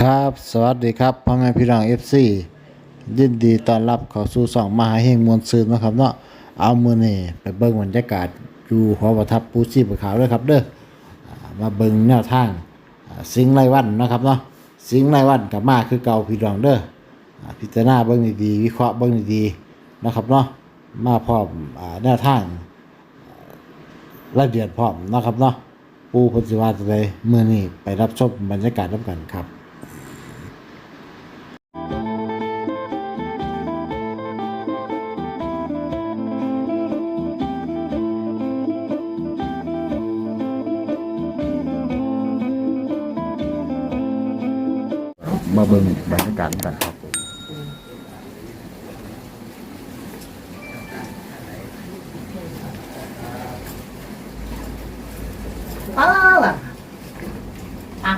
ครับสวัสดีครับพ่อแม่พี่น้องเอฟซียินดีต้อนรับเข้าสู่สองมหาเฮงมวลซืนนะครับเนาะเอามือนี่ไปเบิ่งบรรยากาศอยู่หอประทับปูชีพขาวด้วยครับเด้อมาเบิ่งแนวทางอ่าสิงห์ไรวันนะครับเนาะสิงห์ไรวันกับมาคือเก่าพี่น้องเด้อพิจารณาเบิ่งดีๆวิเคราะห์เบิ่งดีๆนะครับเนาะมาพร้อมอ่าแนวทางรายละเอียดพร้อมนะครับเนาะปูพนสิวาจะเลยมือนี้ไปรับชมบรรยากาศร่วมกันครับ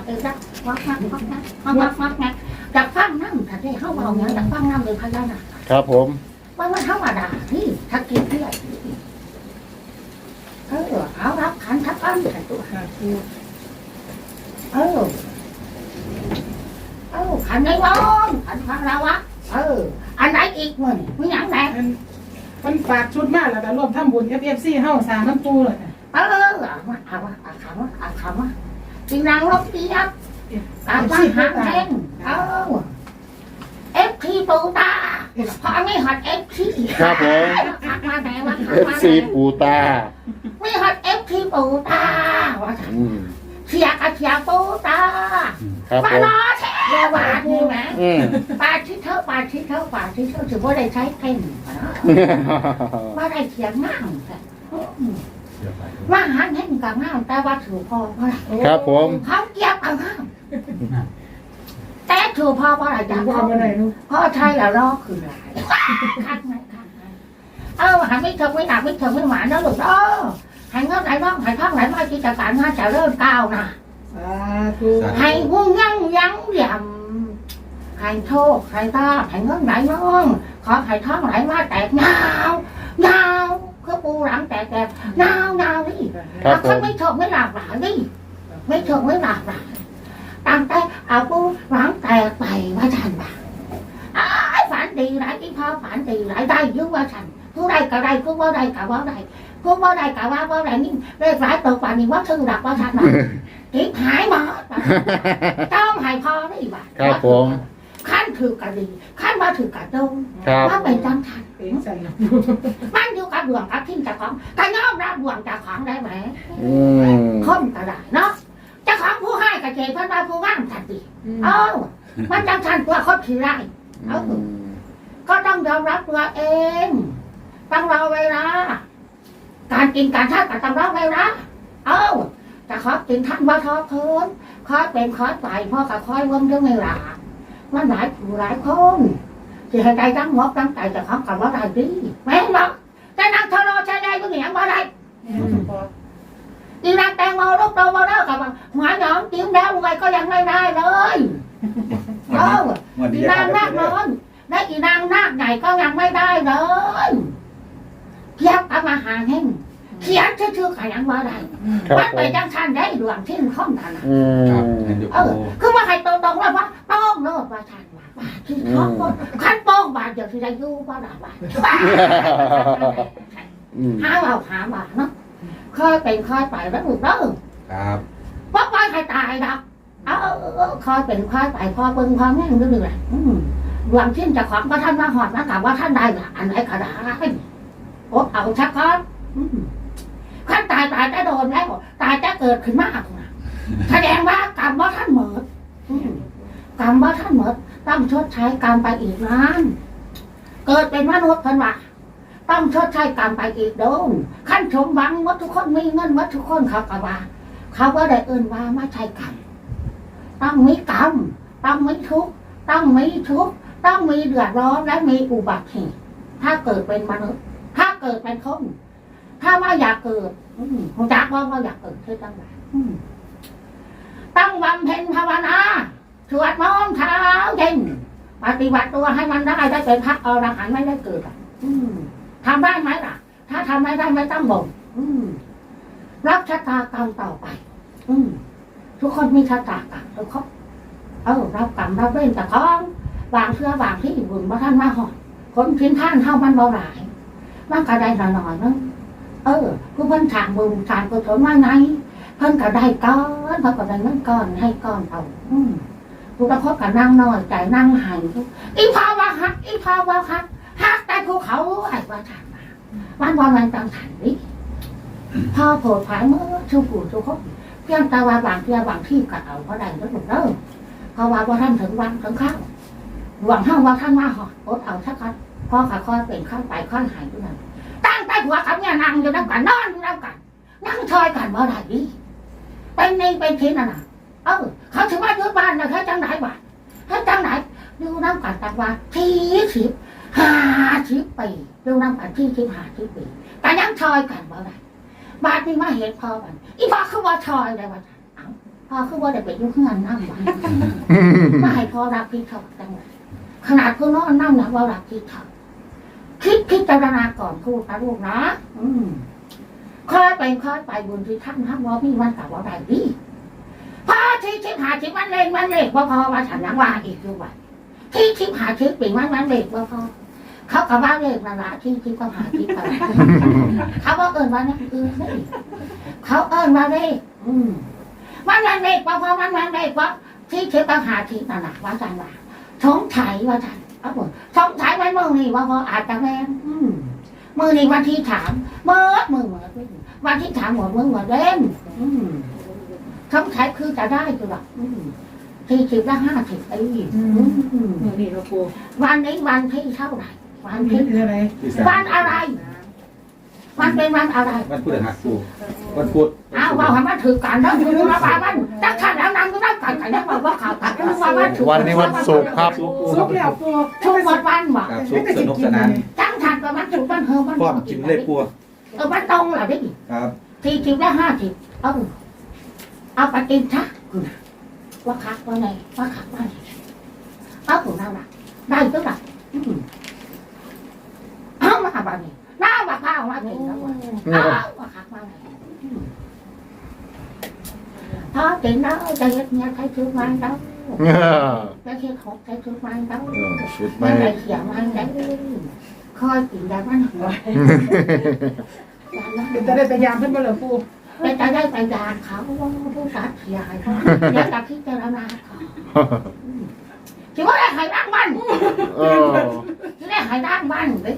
เออนะวักนักวักนักวักนักวักนักจากฟังนั่งถ้าได้เข้าเบาเนี่ยจากฟังนั่งเลยพยานาคครับผมว่ามันธรรมดาที่ถ้ากินเพื่อนเออเอารับขันทักอันกันตัวเออเออขันในวันขันฟังเราวะเออ อันไหนอีกมั้งไม่ยังไหนมันมันฝากชุดมากแล้วก็ร่วมทำบุญ FFC เฮาสร้างน้ำปูเลยเออเอา จีนางลบเกียบตามบ้านหางแห้งเอาเอฟทีปูตาเพราะไม่หัดเอฟทีครับผมขับมาไหนวะ FC ปูตาไม่หัดเอฟทีปูตาว่าฉันอืมเชียร์กับเชียร์ปูตาครับมาผมรอแช่บาทนี่ไหมอืมปาชิเท่าปาชิเท่าปาชิเท่าถือว่าได้ใช้เพ่งว่าได้เขียนง่ามแต่ ว่าหางแห้งกับง่ามแต่ว่าถือพอเพราะอะไรครับผม เขาเกียบกับง่ามแต่ถือพอเพราะอะไรจาจ้ะกว่าอะไรรู้เพราะใช่แล้วรอคืออะไรคัดไหมคัดไหมเออหันไม่เถิงไม่หนักไม่เถิงไม่หวานนะลูกเออหันเงินไหนบ้างหันท่องไหนมากิจการงานจะเริ่มก้าวนะสาธุให้หุ่งยั่งยั้งยำให้โชคให้ตาให้เงินไหนน้องขอให้ท่องไหนมาแตกยาวยาวคือ ปูหลังแตกแตกยาวยาวนี่ครับผเขามไม่โชคไม่หลากหลายนี่ไม่โชคไม่หลากหลายตั้งแต่เอาปูหลังแตกไปว่าฉันบ้าอ้ายฝันดีหลายที่พ่อฝันดีหลายได้อยุ่ว่าฉันผู้ใดก็ได้ผู้ว่าใดก็ว่าใดผู้ว่าใดก็ว่าว่าใดนี่เลขหลายตัวป่านนี้ว่าชื่อหลักว่าฉันนะทิพหายหมดต้องให้พ่อได้บ้างครับผม ขั้นถือกระดีขั้นมาถือกระดงครับ ว่าเป็นจังทันเต็งใส่น้มันอยู่กับดวงกับทิ้งจากของถ้ายอมรับดวงจากของได้ไหมอืมคมก็ได้เนาะเจ้าของผู้ให้กับเจพันว่าผู้ว่างสันติำเอ้ามันจังทันตัวคนถือได้ก็ต้องยอมรับตัวเอง ต้องรอเวลา การกินการท่าก็ต้องรอเวลา เอ้าจะขอกินท่านว่าทอเพิ่นคอยเป็นคอยไปพ่อกับคอยเบิ่งเรื่องเวลา มันหลายผู้หลายคนสิให้ใจตั้งงบตั้งใจจะของกับว่าได้ดีแม่นบอกแต่นักทรอใช้ได้ก็เหนียงว่าได้อีนักแตงโมลูกโตมาแล้วกับหัวหยองจิ้มแล้วไงก็ยังไม่ได้เลยเอ้าอีนางนาคน้อยและอีนางนาคใหญ่ก็ยังไม่ได้เลยเทียบกับมาหาเฮง เขียนชื่อๆขยันว่าได้ครับมันผไปมจังชันได้ดวงที่ข้อมทันน่ะอืมครับเห็นอยู่เออคือว่าให้ตรงๆแล้วว่าต้องโลดว่าชันว่าบาทที่ท้องคนขั้นโป้งบาทเดี๋ยวที่ได้อยู่ว่าได้บาทอืมหาเอาหาบาทเนาะค่อยเป็นค่อยไปแล้วหนูเด้อ ครับ ว่าไปใครตายดอกเอาเอาเอาค่อยเป็นค่อยไปพอเบิ่งพอแม่งดูดูแหละอืมดวงที่จะของว่าท่านมาหอดนะกับว่าท่านได้ละอันไหนก็ได้โอ้เอาชักคอน ขั้นตายตายจะโดนแล้ว ตายจะเกิดขึ้นมากนะแสดงว่ากรรมว่าท่านเหมิดอืมกรรมว่าท่านเหมิดต้องชดใช้กรรมไปอีกนานเกิดเป็นมนุษย์เพิ่นว่าต้องชดใช้กรรมไปอีกโดนขั้นชมหวังว่าทุกคนมีเงินว่าทุกคนเขาก็ว่า เขาก็ได้เอื่นว่าไม่ใช่กรรมต้องมีกรรมต้องมีทุกข์ต้องมีทุกข์ต้องมีเดือดร้อนและมีอุบัติเหตุถ้าเกิดเป็นมนุษย์ ถ้าเกิดเป็นคน ถ้าว่าอยากเกิดอืมผมจักว่าว่าอยากเกิดคือตั้งแต่อืมต้งบำเพ็ญภาวนาสวดมนต์เช้าเย็นปฏิบัติตัวให้มันได้ได้เป็นพระอรหันต์ไม่ได้เกิดอะทำได้ไหมล่ะ ถ้าทำไม่ได้ไม่ต้องบ่นรับชะตากรรมต่อไป อืทุกคนมีชะตากรรมทุกคนเออรับกรรมรับเวรแต่ของวางเชื่อวางที่บุญว่าท่านมาหอดคนทิ้นท่านเท่ามันเบาหลายมันก็ไดหน่อยๆนึง เออผู้เพิ่นถางบุญถางกุศลว่าไงเพิ่นก็ได้ก้อนเพิ่นก็ได้เงินก้อนให้ก้อนเอาอืมทุกคนก็นั่งนอยใจนั่งหายอีพาว่าฮักอีพาว่าฮักฮักแต่ภูเขาไอ้ว่าทางมาวันวันมันตังถันนี่พอโผล่ผายเมื่อชูปู่ชูเขาเพียงแต่ว่าบางเพียงบางที่ก็เอาก็ได้แล้วถูกเด้อเพราะว่าว่าท่านถึงวันถึงข้าวหวังห้างว่าท่านมาหอดอดเอาสักกันพ่อขาคอยเป็นข้าวไปข้าวหายด้วยกัน ตั้งแต่หัวกับเนี่ยนั่งอยู่แล้วกันนอนอยู่แล้วกันนั่งชอยกันว่าได้ดิเป็นนี่เป็นที่นั่นน่ะเออเขาถือว่ายุดบ้านนะแค่จังไหนบ้านแค่จังไหนดูน้ำกันตักว่าที่สิบห้าสิบปีดูน้ำกันที่สิบห้าสิบปีแต่ยังชอยกันว่าได้บ้านนี้มาเห็นพ่อกันอีพ่อคือว่าชอยเลยว่าเอ้าพ่อคือว่าได้ไปยุ่งเงินน้ำบ้านมาให้พ่อรับผิดชอบจังเลยขนาดพ่อน้องนั่งนะว่ารับผิดชอบ คิดพิจารณาก่อนพูดนะลูกนะอืมค่อยไปค่อยไปบุญที่ท่านทำว่ามีวันกับว่าได้ดีพอที่ชิบหาชิบมันเล่นมันเล่นว่าพอว่าฉันยังว่าอีกด้วยที่ชิบหาชิบปีมันมันเล่นว่าพอเขาก็ว่าเล่นมาละที่ชิบก็หาชิบไปเขาบอกเอิญว่านั่นคือเล่นเขาเอิญว่าเล่นอืมมันมันเล่นว่าพอมันมันเล่นว่าที่ชิบก็หาชิบนั่นแหละว่าจังว่าสงสัยว่าจัน เอาหมดสงสัยวันเมื่อนี่ว่าพออาจจะแม่นอืมมือนี่วันที่ถามเมื่อมือเหมือนวันที่ถามหมดมือเหมือนเล่นอืมคำขายคือจะได้คือแบบสี่สิบละห้าสิบปีอืมมือนี่เราปูวันนี้วันที่เท่าไหร่วันมีที่คืออะไรที่สามวันอะไรมันเป็นวันอะไรวันพุธหักปูวันพุธอ้าวว่ามันถือการแล้วถือว่าวันจักขันแล้วนำก็ได้ กันแต่ยังว่าข่าวตัดว่าวันถือวันนี้วันศุกร์ครับซุปปูซุปแล้วปูทุกวันวันว่ะครับซุปสนุกสนานจังทันก็มันถือวันเฮอมันพร้อมกินเลยปูเออมันตรงเหรอดิครับสี่สิบและห้าสิบเออเอาไปกินซะว่าคักว่าไงว่าคักว่าไงเอาถูกนั่นแหละได้ตัวละเอามาบ้านนี้น้าว่าข้าวมากินแล้วว่าเอาว่าคักว่าไงอืม พอกินแล้วจะเฮ็ดเนี่ยใช้ชุดมันแล้วจะเฮ็ดหกใช้ชุดมันแล้วชุดไม่ไม่ได้เขียนมันแล้วคอยกินได้มันหัวเป็นแต่ได้แต่ยามเพิ่นบ่เหลือปูเป็นจะได้ไปยานเขาว่าผู้สัตว์ใหญ่เขาเดี๋ยวจะพิจารณาเขาถือว่าได้หายร่างมันเออถือได้หายร่างมันเลย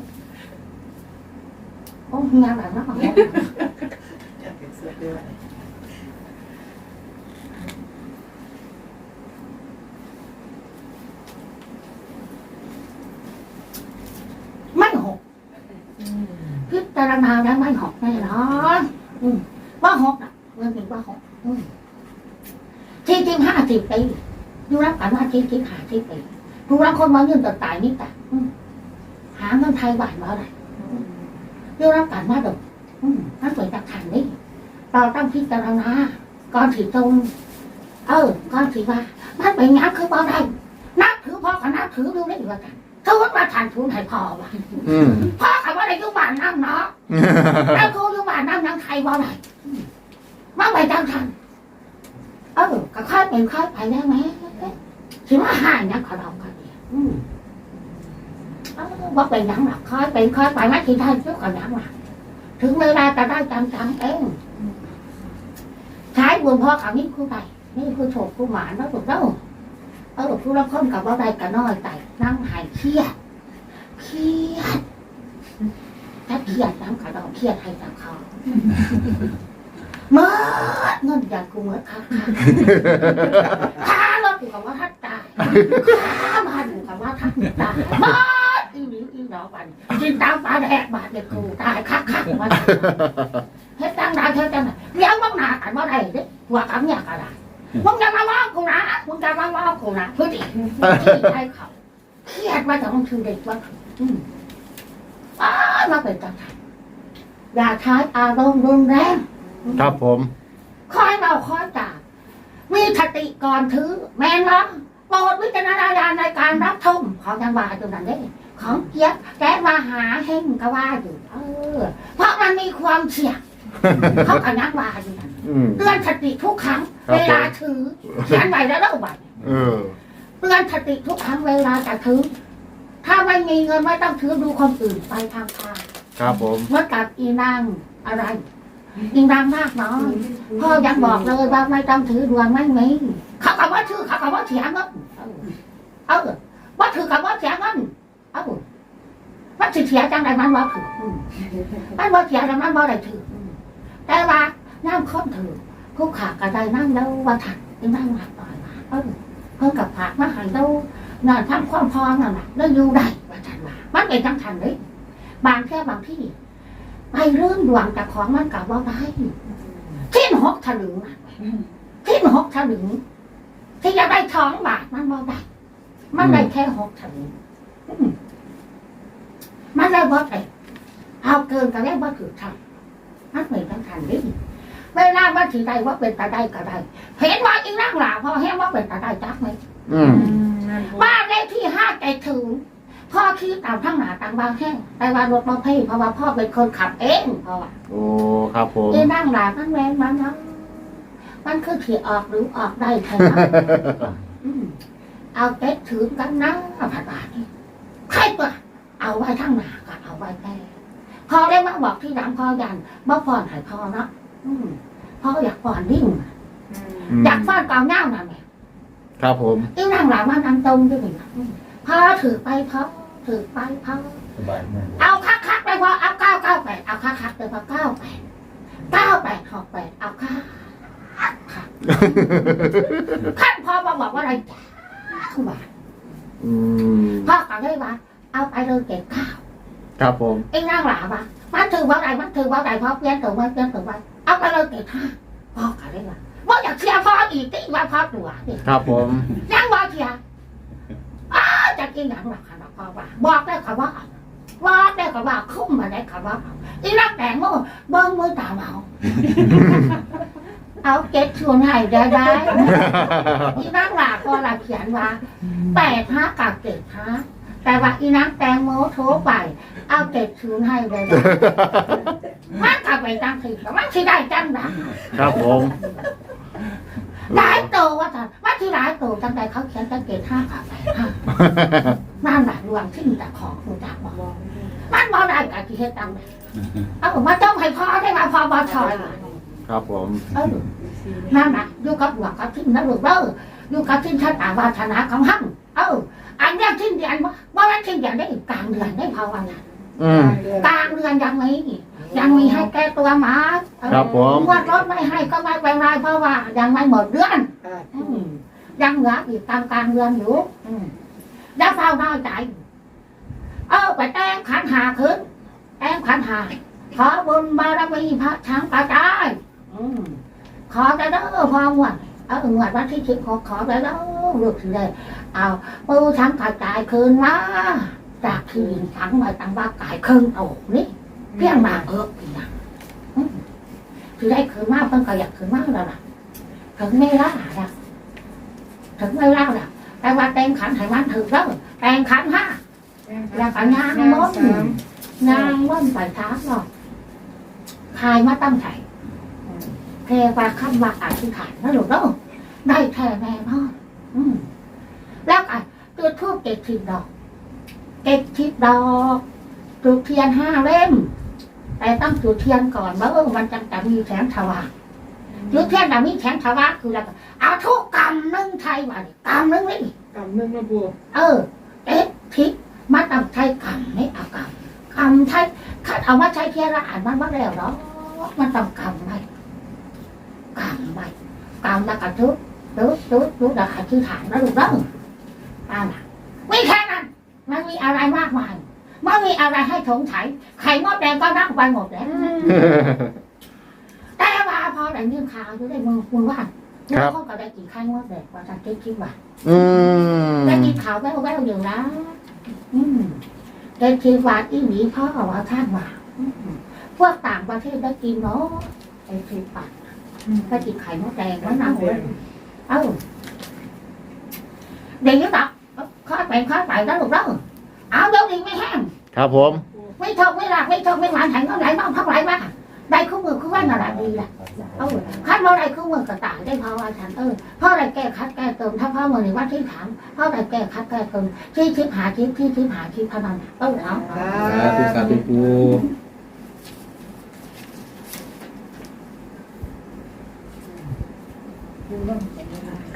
โอ้เฮียแบบนั้นเหรอไม่หก พิจารณาแล้วไม่หกแน่นอนว่าหกนะเรื่องเป็นว่าหกที่จริงห้าสิบปีอยู่รับกันว่าที่จริงห้าสิบปีดูรับคนมาเงินต่ตายนี่แต่หาเงินไทยบาทมาอะไรอยู่รับกันว่าเด็กอืมนั่นเป็นจากทางนี้เราต้องพิจารณาก่อนถือตรงเออก่อนถือว่ามันเป็นงานคือบ่าได้นับถือพ่อกับนับถือดูได้อยู่ว่ากัน ถ้าว่ามาทานทุนให้พ่อว่ะอืมพ่อกับว่าได้อยุบานนั่งเนาะแล้วกูอยู่บ้านน้ำยังไทยบ่ได้มาไปจังทันเออก็ค่อยเป็นค่อยไปได้ไหมสิว่าหายนะขอเรากันดีอืมเออว่าเป็นหยังหรอกค่อยเป็นค่อยไปไม่ทีได้เจ้ากันหยังหรอกถึงเวลาจะได้จำจำเองใช้บุญพ่อเขานี่คือใดนี่คือโฉกคือหมานแล้วถูกแล้ว เออผู้รับคนกับว่าใดกันน้อยใจนั่งหายเครียดเครียดถ้าเครียดน้ำขาดองเครียดให้กับเขาเมื่อเงินอยางกูเมื่อค่ะค่าราถอยู่กับว่าท่านตายค่าบ้านอยู่กับว่าท่านตายบ้านอีหลีอีหลอบันกินตามปลาแดกบาทเด็กกูตายคักคักมาเฮ็ดจังได้เฮ็ดจังได้เลี้ยงบังนากันว่าได้เด้ว่าคำเนี่ยก็ได้ มึงจะมาว่ากูนะมึงจะมาว่ากูนะพื้นที่ให้เขาเครียดว่าจะต้องชื่อเด็กว่าอืมอ้าวมาเป็นจังไงอย่าใช้อารมณ์รุนแรงครับผมคอยเราคอยจ่ามีสติก่อนถือ แม่นวะโปรดวิจารณญาณในการรับชมของยังว่าอยู่นั่นเด้ของเกียบแกมาหาเฮงก็ว่าอยู่เออ เพราะมันมีความเสี่ยงเขาก็นักว่าอยู่นั่น อืมเตือนสติทุกครั้ง ครับ เวลาถือเขียนไว้แล้วเล่าไว้เออ เตือนสติทุกครั้งเวลาจะถือ ถ้าไม่มีเงินไม่ต้องถือดูคนอื่นไปทางทางครับผม เมื่อกับอีนางอะไรอีนางมากน้อยพ่อยังบอกเลยว่าไม่ต้องถือดวงไม่มีเขาคำว่าถือเขาคำว่าเสียเงินเออว่าถือคำว่าเสียเงินเออว่าสิเสียจังไรมันว่าถืออืมมันว่าเสียจังมันว่าได้ถืออืมแต่ว่า น้ำค้นถือผู้ขากระไดนั่งแล้วว่าถัดนั่งหลับต่อยมาเออเพิ่งกับผักมาหายแล้วนอนทำความพอนั่นแหละแล้วอยู่ได้ว่าถันมามันเป็นจังทันเลยบางแค่บางที่ไปเรื่องดวงแต่ของมันกับว่าได้ที่หกถลึงที่หกถลึงที่จะได้ท้องบาทมันว่าได้มันได้แค่หกถลึงมันได้บ่ได้เอาเกินก็ได้บ่ถือทำมันเป็นทั้งทันนี้ เวลาว่าถือได้ว่าเป็นตาได้ก็ได้เห็นว่าอีนั่งหลาพอเห็นว่าเป็นตาได้จักไหมอืมบ้านเลขที่ห้าใจถึงพ่อคิดตามทั้งหนาต่างบางแห่งแต่ว่ารถมาเพ่เพราะว่าพ่อเป็นคนขับเองเพราะว่าโอ้ครับผมที่นั่งหลานมันแรงมันนะมันคือขี่ออกหรือออกได้แค่นั้นอืมเอาเก็ตถือกันนะผัดบาทนี่ใครตัวเอาไว้ทั้งหนาก็เอาไว้แต่พอได้มาบอกที่หลังพ่อยันบ่พอนใหายพ่อเนาะ อืมพ่ออยากป้อนนิ่งอยากป้อนกาวเง่าน่ะแม่ครับผมที่นั่งหลังมันนั่งตรงด้วยนี่นะอืมพ่อถือไปพ่อถือไปพ่อสบายมากเอาคักคักๆไปพอเอาเก้าเก้าแปดเอาคักคักๆไปพอเก้าแปดเก้าแปดหกแปดเอาคักคักขั้นพอมาบอกว่าอะไรจ้าบาทอืมพ่อก็เลยว่าเอาไปเลยเก็บข้าวครับผมไอ้นั่งหลาบ่ะมันถือว่าอะไรมันถือว่าอะไรพ่อเปลี่ยนตัวไว้เปลี่ยนตัวไว้ เอาไปเลยเก็บข้าวพ่อก็เลยว่าว่าอยากเชียร์พ่ออีกที่ว่าพ่อตัวนี่ครับผม ยังว่าเชียร์อ้าวจะกินอย่างหลักขนาดพ่อว่าบอกได้คำว่าเอาบอกได้คำว่าคุ้มมาได้คำว่าเอาอีนักแต่งโม่เบิ้งมือตาเมา เอาเก็ตชวนให้ได้ได้อีนักหลาก็ละเขียนว่าแปดห้ากับเจ็ดห้า แต่ว่าอีนักแตงโมโทรไป เอาเจ็ดชวนให้ได้ได้มันกลับไปตั้งทีมันที่ได้จังนะครับผม หลายโตวว่าท่านว่าที่หลายโตวจังใดเขาเขียนตั้งเกตห้ากับแปดห้านั่นแหละรวมที่มีแต่ของคุณจักบอกมันบ่ได้กับที่เฮ็ดตังค์เอามาต้องให้พ่อได้มาพ่อบอชอย ครับผม เออนั่นน่ะอยู่กับหลวงกับทิ้งนะลูกเด้ออยู่กับทิ้งชะตาวาสนาของหันเออ อันเนี้ยทิ้งเดือนว่าว่าว่าทิ้งเดือนได้กลางเดือนได้ภาวนาอืม กลางเดือนยังมียังมีให้แก้ตัวหมาเออครับผมงวดรถไม่ให้ก็ไม่เป็นไรเพราะว่ายังไม่หมดเดือน อืม ยังเหลืออีกกลางกลางเดือนอยู่อืมอยังเฝ้าน้อยใจ เออไปแต่งขันหาขึ้นแต่งขันหาขอบุญบารมีพระช้างกระจายอืมขอได้เด้อพอหวด เออหวดวันที่สิบหกขอได้เด้อลูกสิเลยเอาปูช้างกระจายคืนมาจากที่ดินช้างมาตั้งว่ากายคืนโอ้นี่เพียงมาเออพี่นะอืมสิได้คืนมาเพิ่งก็อยากคืนมาแล้วล่ะถึงไม่ละละถึงไม่เล่าแหละแต่ว่าแต่งขันให้มันถือแล้วแต่งขันห้าแล้วก็ย่างม้นย่างม้นไปท้าหรอกคายมาตั้งใจ เทว่าคำว่าอธิษฐานนะลูกเนาะได้แท้แน่นอนอืมแล้วก็จุดทูบเก็บทิพดอก เก็บทิพดอกจุดเทียนห้าเล่ม แต่ต้องจุดเทียนก่อนเมื่อมันจะจะมีแสงสว่างจุดเทียนจะมีแสงสว่างคือแล้วก็เอาทุกกรรมหนึ่งไทยมาดิกรรมหนึ่งนี่กำนึงมาปูเออเอ๊ะทิศมาต้องใช้กรรมไม่เอากรรมกรรมใช้ขัดเอามาใช้เพียละอ่านมันมาแล้วเนาะมันต้องกรรมไหมกรรมไหม กรรมแล้วก็ทุกทุกทุกทุกแล้วอธิษฐานนะลูกเด้อตามไม่แค่นั้นมันมีอะไรมากมายไม่มีอะไรให้สงสัยไข่มดแดงก็นั่งไปหมดแล้วแต่ว่าพอได้ยินข่าวอยู่ได้มึงมึงว่าครับเขาก็ได้กินไข่มดแดงว่าจะคิดคิดว่าได้กินข่าวแววแววอยู่นะอืมได้คิดว่าอีหนีพ่อว่าท่านว่าพวกต่างประเทศได้กินเนาะได้คิดว่า ได้กินไข่มดแดงแล้วนะเว้ยเอ้าเดี๋ยวนี้ตักข้าไปข้าไปแล้วลูกเด้อเอาเดี๋ยวนี้ไม่แห้งครับผม ไม่ทกไม่หลักไม่ทกไม่หวานแข็งก็ไหลมาพักไหลมาได้คู่มือคู่แว่นอะไรดีล่ะเออคัดเราได้คู่มือก็ตายได้เพราะว่าฉันเออพ่อได้แก้คัดแก้เติมถ้าพ่อมือในวันที่ถามพ่อได้แก้คัดแก้เติมที่ทิพหาทิพที่ทิพหาทิพพนันเออเอาสาธุสาธุปู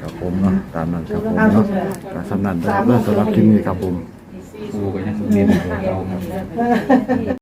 ครับ ผมเนาะตามนั้นครับผมเนาะก็สำนันนะครับเรื่องสำหรับคลิปนี้ครับผมปูก็ยังเรียนอยู่เราครับ